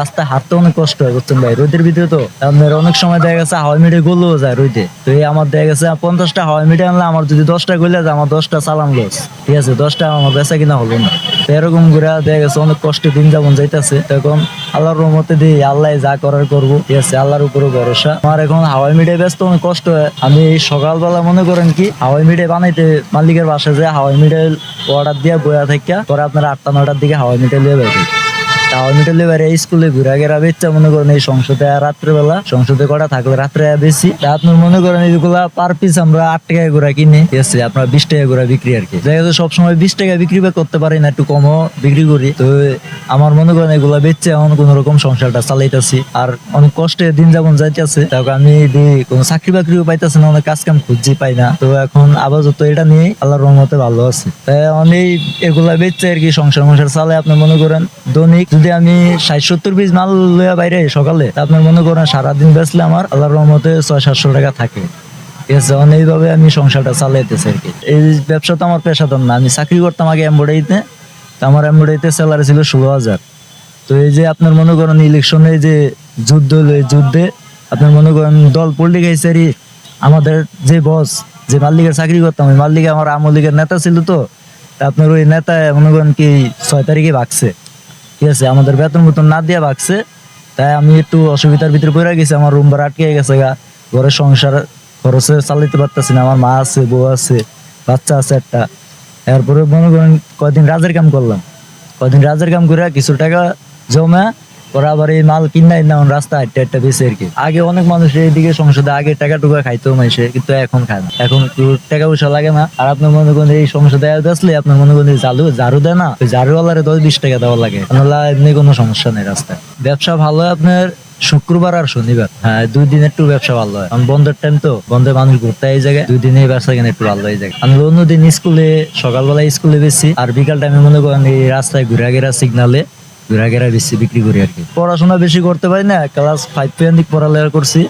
রাস্তায় হাঁটতে অনেক কষ্ট হয়, বুঝছেন ভাই? রোদের ভিতরে তো অনেক সময় দেখা গেছে হাওয়াই মিটে গলেও যায় রোদে। তো এই আমার দেখা গেছে, পঞ্চাশটা হাওয়াই মিটে আনলে আমার যদি দশটা গলে যায়, আমার দশটা চালান লস। ঠিক আছে, দশটা আমার বেচা কিনা হলো না। এরকম করে দেখা গেছে অনেক কষ্টে দিন যাপন যাইতেছে। তখন আল্লাহর রহমতে দিই, আল্লাহ যা করার করব। ঠিক আছে, আল্লাহর উপরে ভরসা। আমার এখন হাওয়াই মিটে ব্যস্ত অনেক কষ্ট হয়। আমি এই সকালবেলা মনে করেন কি, হাওয়াই মিটে বানাইতে মালিকের বাসায় যে হাওয়াই মিটে অর্ডার দিয়ে বয়া থেকে পরে আপনার আটটা নটার দিকে হাওয়াই মিটে লিয়ে বের তাও মিটে লেবারে স্কুলে ঘুরা গেরা বেচা মনে করেন এই সংসদে রাত্রেবেলা, সংসদে কটা থাকলে রাত্রে বেশি। আপনার মনে করেন এইগুলা পার পিস আমরা আট টাকা করে কিনি, ঠিক আপনার বিশ টাকা করে বিক্রি আর কি। দেখা যাচ্ছে সবসময় বিশ টাকা বিক্রি করতে পারি না, একটু কমও বিক্রি করি। তো আমার মনে করেন এগুলা বেচছে এখন কোন রকম সংসারটা চালাইতেছি। আর অনেক কষ্টে দিন যাপন যাইতেছে। তারপর আমি কোনো চাকরি বাকরিও পাইতেছি না, অনেক কাজ কাম খুঁজছি পাই না। তো এখন আপাতত এটা নিয়ে আল্লাহর রহমতে ভালো আছে। তাই অনেক এগুলা বেচছে আর কি সংসার মংসার চালে আপনি মনে করেন দৈনিক যদি আমি ষাট সত্তর পিস মাল লইয়া বাইরে সকালে। আপনার মনে করেন সারাদিন বেচলে আমার আল্লাহর রহমতে ছয় সাতশো টাকা থাকে। ঠিক আছে অনেক এইভাবে আমি সংসারটা চালাইতেছি আর কি। এই ব্যবসা তো আমার পেশাদার না। আমি চাকরি করতাম আগে এমব্রয়ডারিতে। তো আমার এমব্রয়ডারিতে স্যালারি ছিল ষোলো হাজার। তো এই যে আপনার মনে করেন ইলেকশনে যে যুদ্ধ হলো, এই যুদ্ধে আপনার মনে করেন দল পল্টি খাইছে আমাদের যে বস যে মাল্লিকের চাকরি করতাম, ওই মাল্লিকে আমার আমলিকের নেতা ছিল তো। আপনার ওই নেতা মনে করেন কি ছয় তারিখে ভাগছে। ঠিক আছে, আমাদের বেতন বেতন না দিয়ে ভাগছে, তাই আমি একটু অসুবিধার ভিতরে পড়ে গেছি, আমার রুম ভাড়া আটকে গেছে গা। ঘরের সংসার খরচে চালাইতে পারতেছি না, আমার মা আছে, বউ আছে, বাচ্চা আছে একটা। এরপরে মনে করেন কয়দিন রাজের কাম করলাম। কয়দিন রাজের কাম করে কিছু টাকা জমা পরে আবার এই মাল কিনাই না রাস্তা হাইটে হাইটে বেশি আর কি। আগে অনেক মানুষ এইদিকে সংসদে আগে টাকা টুকা খাইতো মাইসে, কিন্তু এখন খায় না। এখন টাকা পয়সা লাগে না। আর আপনার মনে করেন এই সংসদে আসলে আপনার মনে করেন এই ঝাড়ু দেয় না ঝাড়ুওয়ালারে দশ বিশ টাকা দেওয়া লাগে। নাহলে এমনি কোনো সমস্যা নেই রাস্তায়। ব্যবসা ভালো আপনার শুক্রবার আর শনিবার। হ্যাঁ দুই দিন একটু ব্যবসা ভালো হয়। কারণ বন্ধের টাইম তো, বন্ধে মানুষ ঘুরতে এই জায়গায়। দুই দিনে ব্যবসা কেন একটু ভালো হয়ে যায় আমি অন্যদিন স্কুলে সকালবেলা স্কুলে বেশি আর বিকাল টাইমে মনে করেন এই রাস্তায় ঘুরে গেরা সিগনালে ঘুরা গেরা বেশি বিক্রি করি আর কি। পড়াশোনা বেশি করতে পারি না ক্লাস ফাইভ পর্যন্ত পড়ালেখা করছি।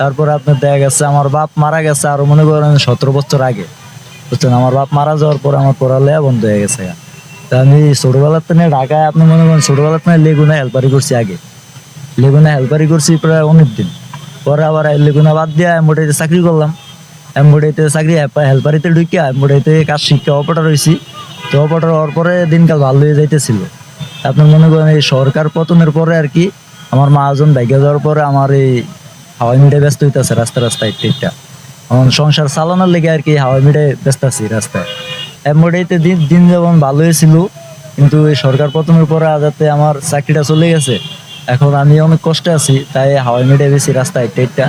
তারপর আপনার দেখা গেছে, আমার বাপ মারা গেছে, আরও মনে করেন সতেরো বছর আগে। বুঝছেন? আমার বাপ মারা যাওয়ার পর আমার পড়ালেখা বন্ধ হয়ে গেছে তা আমি ছোটবেলার থেকে ঢাকায়, আপনি মনে করেন ছোটবেলার থেকে লেগুনা হেল্পারি করছি আগে। লেগুনা হেল্পারি করছি প্রায় অনেক দিন। পরে আবার লেগুনা বাদ দিয়ে এমবোডাইতে চাকরি করলাম। এমবোডাইতে চাকরি হেল্পারিতে ঢুকিয়া এমবোডাইতে কাজ শিক্ষা অপারেটর হয়েছি তো অপারেটর হওয়ার পরে দিনকাল ভালো হয়ে যাইতেছিল। আপনার মনে করেন এই সরকার পতনের পরে আর কি আমার মহাজন বাইকে যাওয়ার পরে আমার এই হাওয়াই মিটে ব্যস্ত হইতেছে রাস্তা রাস্তায় টিকটা এখন সংসার চালানোর লেগে আর কি হাওয়াই মিটে ব্যস্ত আছি রাস্তায়। এমবোডাইতে দিন দিন যেমন ভালো হয়েছিল, কিন্তু এই সরকার পতনের পরে যাতে আমার চাকরিটা চলে গেছে, এখন আমি অনেক কষ্টে আছি, তাই হাওয়াই মিটে বেশি রাস্তায় টেটটা